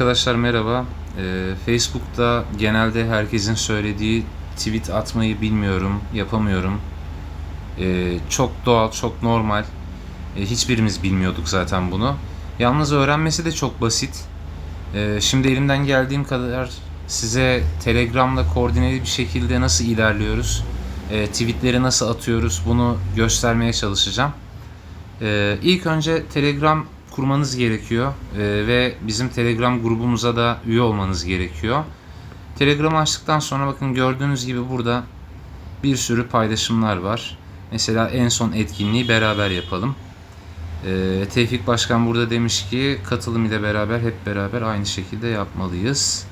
Arkadaşlar merhaba. Ee, Facebook'ta genelde herkesin söylediği tweet atmayı bilmiyorum, yapamıyorum. Ee, çok doğal, çok normal. Ee, hiçbirimiz bilmiyorduk zaten bunu. Yalnız öğrenmesi de çok basit. Ee, şimdi elimden geldiğim kadar size Telegram'la koordineli bir şekilde nasıl ilerliyoruz, e, tweetleri nasıl atıyoruz bunu göstermeye çalışacağım. Ee, ilk önce Telegram kurmanız gerekiyor Ee, ve bizim Telegram grubumuza da üye olmanız gerekiyor. Telegram'ı açtıktan sonra bakın gördüğünüz gibi burada bir sürü paylaşımlar var. Mesela en son etkinliği beraber yapalım. Ee, Tevfik Başkan burada demiş ki katılım ile beraber hep beraber aynı şekilde yapmalıyız.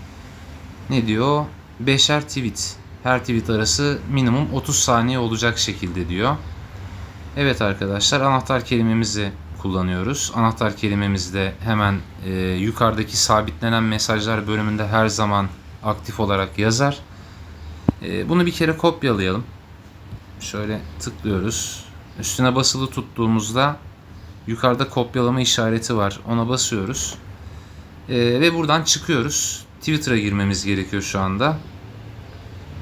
Ne diyor? Beşer tweet. Her tweet arası minimum 30 saniye olacak şekilde diyor. Evet arkadaşlar anahtar kelimemizi kullanıyoruz. Anahtar kelimemiz de hemen e, yukarıdaki sabitlenen mesajlar bölümünde her zaman aktif olarak yazar. E, bunu bir kere kopyalayalım. Şöyle tıklıyoruz. Üstüne basılı tuttuğumuzda yukarıda kopyalama işareti var. Ona basıyoruz. E, ve buradan çıkıyoruz. Twitter'a girmemiz gerekiyor şu anda.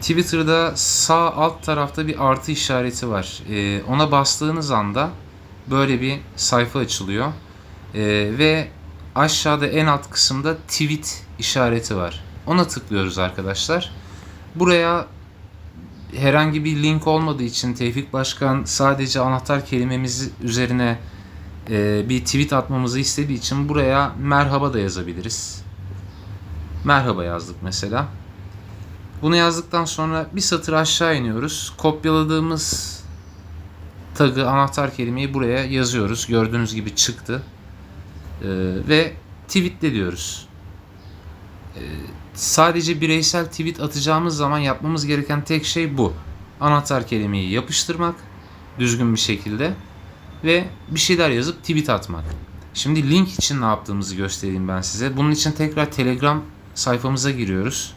Twitter'da sağ alt tarafta bir artı işareti var. Ee, ona bastığınız anda böyle bir sayfa açılıyor. Ee, ve aşağıda en alt kısımda tweet işareti var. Ona tıklıyoruz arkadaşlar. Buraya herhangi bir link olmadığı için Tevfik Başkan sadece anahtar kelimemiz üzerine e, bir tweet atmamızı istediği için buraya merhaba da yazabiliriz. Merhaba yazdık mesela. Bunu yazdıktan sonra bir satır aşağı iniyoruz. Kopyaladığımız tagı, anahtar kelimeyi buraya yazıyoruz. Gördüğünüz gibi çıktı. Ee, ve tweetle diyoruz. Ee, sadece bireysel tweet atacağımız zaman yapmamız gereken tek şey bu. Anahtar kelimeyi yapıştırmak düzgün bir şekilde ve bir şeyler yazıp tweet atmak. Şimdi link için ne yaptığımızı göstereyim ben size. Bunun için tekrar Telegram sayfamıza giriyoruz.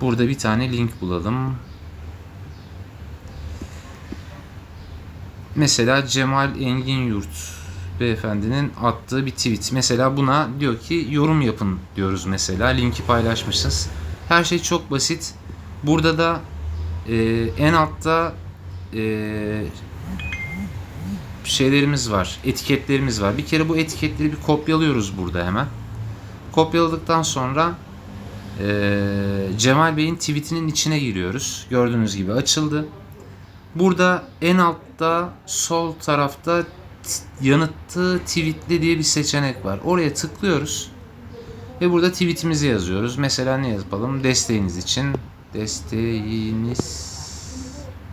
Burada bir tane link bulalım. Mesela Cemal Engin Yurt beyefendinin attığı bir tweet. Mesela buna diyor ki yorum yapın diyoruz mesela. Linki paylaşmışız. Her şey çok basit. Burada da e, en altta e, şeylerimiz var. Etiketlerimiz var. Bir kere bu etiketleri bir kopyalıyoruz burada hemen. Kopyaladıktan sonra ee, Cemal Bey'in tweetinin içine giriyoruz. Gördüğünüz gibi açıldı. Burada en altta sol tarafta t- yanıtlı tweetli diye bir seçenek var. Oraya tıklıyoruz. Ve burada tweetimizi yazıyoruz. Mesela ne yapalım? Desteğiniz için. Desteğiniz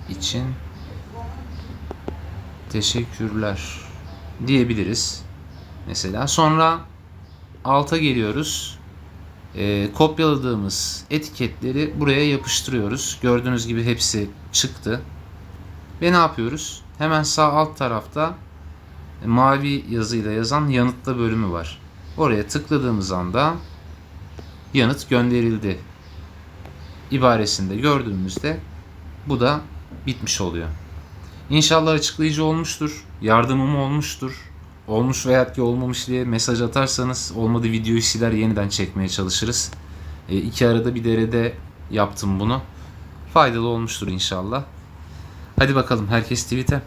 için teşekkürler diyebiliriz. Mesela sonra alta geliyoruz e, kopyaladığımız etiketleri buraya yapıştırıyoruz. Gördüğünüz gibi hepsi çıktı. Ve ne yapıyoruz? Hemen sağ alt tarafta e, mavi yazıyla yazan yanıtla bölümü var. Oraya tıkladığımız anda yanıt gönderildi ibaresinde gördüğümüzde bu da bitmiş oluyor. İnşallah açıklayıcı olmuştur, yardımım olmuştur. Olmuş veya ki olmamış diye mesaj atarsanız olmadı videoyu siler yeniden çekmeye çalışırız. E, iki arada bir derede yaptım bunu. Faydalı olmuştur inşallah. Hadi bakalım herkes tweet'e.